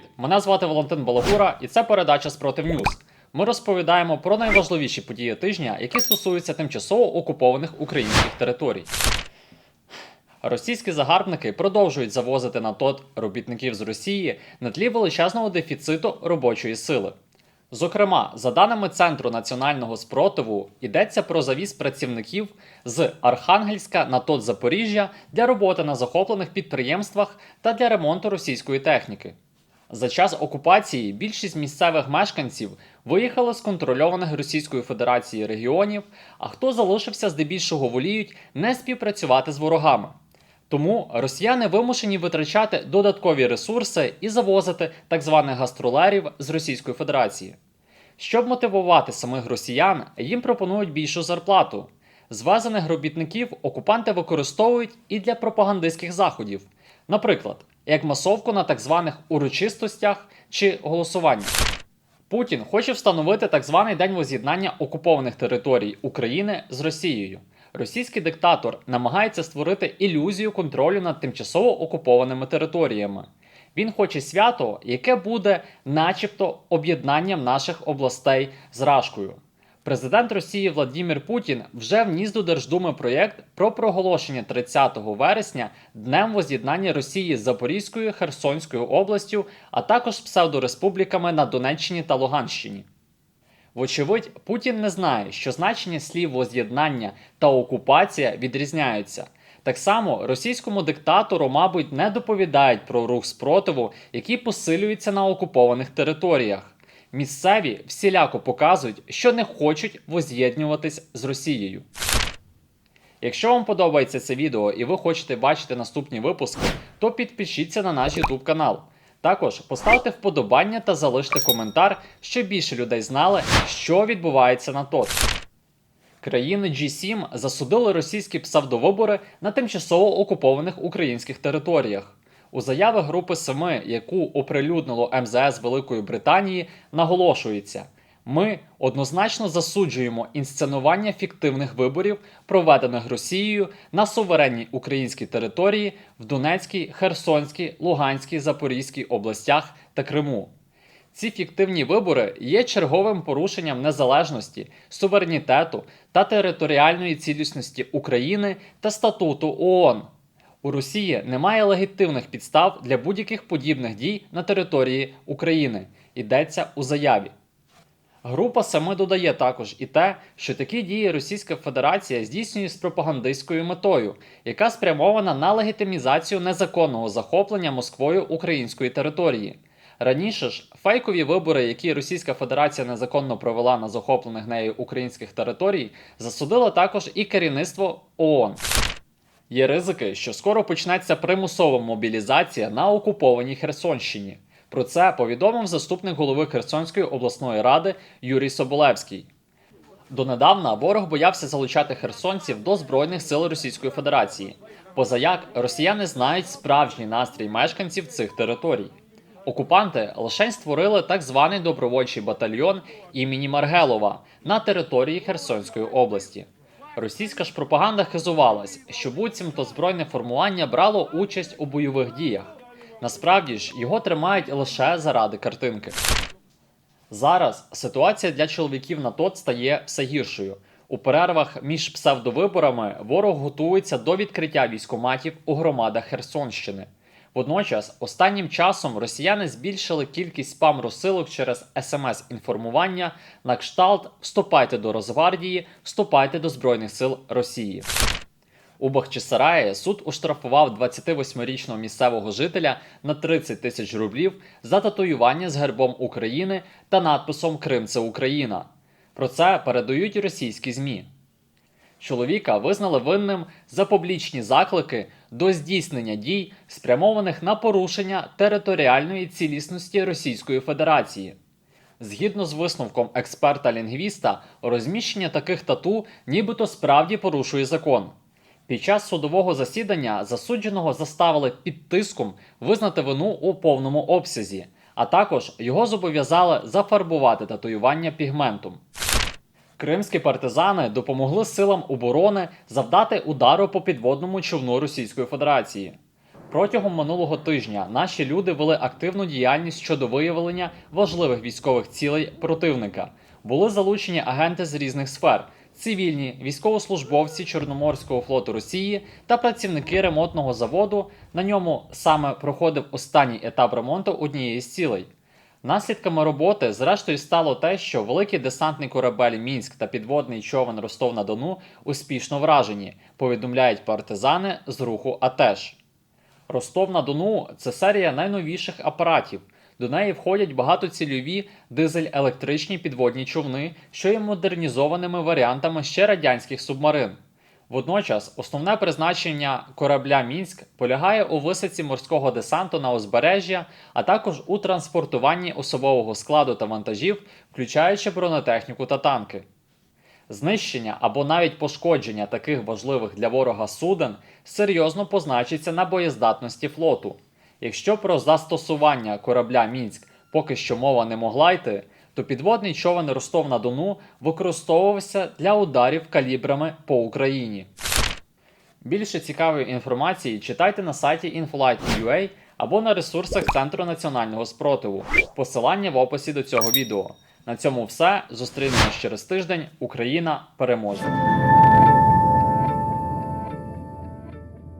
привіт! Мене звати Валентин Балагура, і це передача Спротив Ньюз. Ми розповідаємо про найважливіші події тижня, які стосуються тимчасово окупованих українських територій. Російські загарбники продовжують завозити на ТОТ робітників з Росії на тлі величезного дефіциту робочої сили. Зокрема, за даними Центру національного спротиву, йдеться про завіз працівників з Архангельська на ТОТ Запоріжжя для роботи на захоплених підприємствах та для ремонту російської техніки. За час окупації більшість місцевих мешканців виїхали з контрольованих Російською Федерацією регіонів, а хто залишився здебільшого воліють не співпрацювати з ворогами. Тому росіяни вимушені витрачати додаткові ресурси і завозити так званих гастролерів з Російської Федерації. Щоб мотивувати самих росіян, їм пропонують більшу зарплату. Звезених робітників окупанти використовують і для пропагандистських заходів, наприклад, як масовку на так званих урочистостях чи голосуваннях. Путін хоче встановити так званий день воз'єднання окупованих територій України з Росією. Російський диктатор намагається створити ілюзію контролю над тимчасово окупованими територіями. Він хоче свято, яке буде, начебто, об'єднанням наших областей з Рашкою. Президент Росії Владимир Путін вже вніс до Держдуми проєкт про проголошення 30 вересня Днем воз'єднання Росії з Запорізькою Херсонською областю, а також псевдореспубліками на Донеччині та Луганщині. Вочевидь, Путін не знає, що значення слів воз'єднання та окупація відрізняються. Так само російському диктатору, мабуть, не доповідають про рух спротиву, який посилюється на окупованих територіях. Місцеві всіляко показують, що не хочуть воз'єднюватись з Росією. Якщо вам подобається це відео і ви хочете бачити наступні випуски, то підпишіться на наш YouTube канал. Також поставте вподобання та залиште коментар, щоб більше людей знали, що відбувається на ТОТ. Країни G7 засудили російські псевдовибори на тимчасово окупованих українських територіях. У заяві Групи Семи, яку оприлюднило МЗС Великої Британії, наголошується: ми однозначно засуджуємо інсценування фіктивних виборів, проведених Росією на суверенній українській території в Донецькій, Херсонській, Луганській, Запорізькій областях та Криму. Ці фіктивні вибори є черговим порушенням незалежності, суверенітету та територіальної цілісності України та статуту ООН. У Росії немає легітимних підстав для будь-яких подібних дій на території України. Йдеться у заяві. Група саме додає також і те, що такі дії Російська Федерація здійснює з пропагандистською метою, яка спрямована на легітимізацію незаконного захоплення Москвою української території. Раніше ж фейкові вибори, які Російська Федерація незаконно провела на захоплених нею українських територій, засудило також і керівництво ООН. Є ризики, що скоро почнеться примусова мобілізація на окупованій Херсонщині. Про це повідомив заступник голови Херсонської обласної ради Юрій Соболевський. Донедавна ворог боявся залучати херсонців до Збройних сил Російської Федерації. Позаяк росіяни знають справжній настрій мешканців цих територій. Окупанти лише створили так званий добровольчий батальйон імені Маргелова на території Херсонської області. Російська ж пропаганда хизувалась, що буцімто збройне формування брало участь у бойових діях. Насправді ж його тримають лише заради картинки. Зараз ситуація для чоловіків на ТОТ стає все гіршою. У перервах між псевдовиборами ворог готується до відкриття військоматів у громадах Херсонщини. Водночас, останнім часом росіяни збільшили кількість спам розсилок через смс-інформування на кшталт Вступайте до Росгвардії, вступайте до Збройних сил Росії. У Бахчисараї суд уштрафував 28-річного місцевого жителя на 30 тисяч рублів за татуювання з гербом України та надписом Крим це Україна. Про це передають російські ЗМІ. Чоловіка визнали винним за публічні заклики до здійснення дій, спрямованих на порушення територіальної цілісності Російської Федерації. Згідно з висновком експерта-лінгвіста, розміщення таких тату нібито справді порушує закон. Під час судового засідання засудженого заставили під тиском визнати вину у повному обсязі, а також його зобов'язали зафарбувати татуювання пігментом. Кримські партизани допомогли силам оборони завдати удару по підводному човну Російської Федерації. Протягом минулого тижня наші люди вели активну діяльність щодо виявлення важливих військових цілей противника. Були залучені агенти з різних сфер: цивільні, військовослужбовці Чорноморського флоту Росії та працівники ремонтного заводу. На ньому саме проходив останній етап ремонту однієї з цілей. Наслідками роботи, зрештою, стало те, що великий десантний корабель Мінськ та підводний човен Ростов на Дону успішно вражені, повідомляють партизани з руху АТЕШ. Ростов на Дону це серія найновіших апаратів. До неї входять багатоцільові дизель-електричні підводні човни, що є модернізованими варіантами ще радянських субмарин. Водночас, основне призначення корабля Мінськ полягає у висадці морського десанту на узбережжя, а також у транспортуванні особового складу та вантажів, включаючи бронетехніку та танки. Знищення або навіть пошкодження таких важливих для ворога суден серйозно позначиться на боєздатності флоту. Якщо про застосування корабля Мінськ поки що мова не могла йти, то підводний човен Ростов на Дону використовувався для ударів калібрами по Україні. Більше цікавої інформації читайте на сайті Inflight.ua або на ресурсах Центру національного спротиву. Посилання в описі до цього відео. На цьому все. Зустрінемось через тиждень. Україна переможе!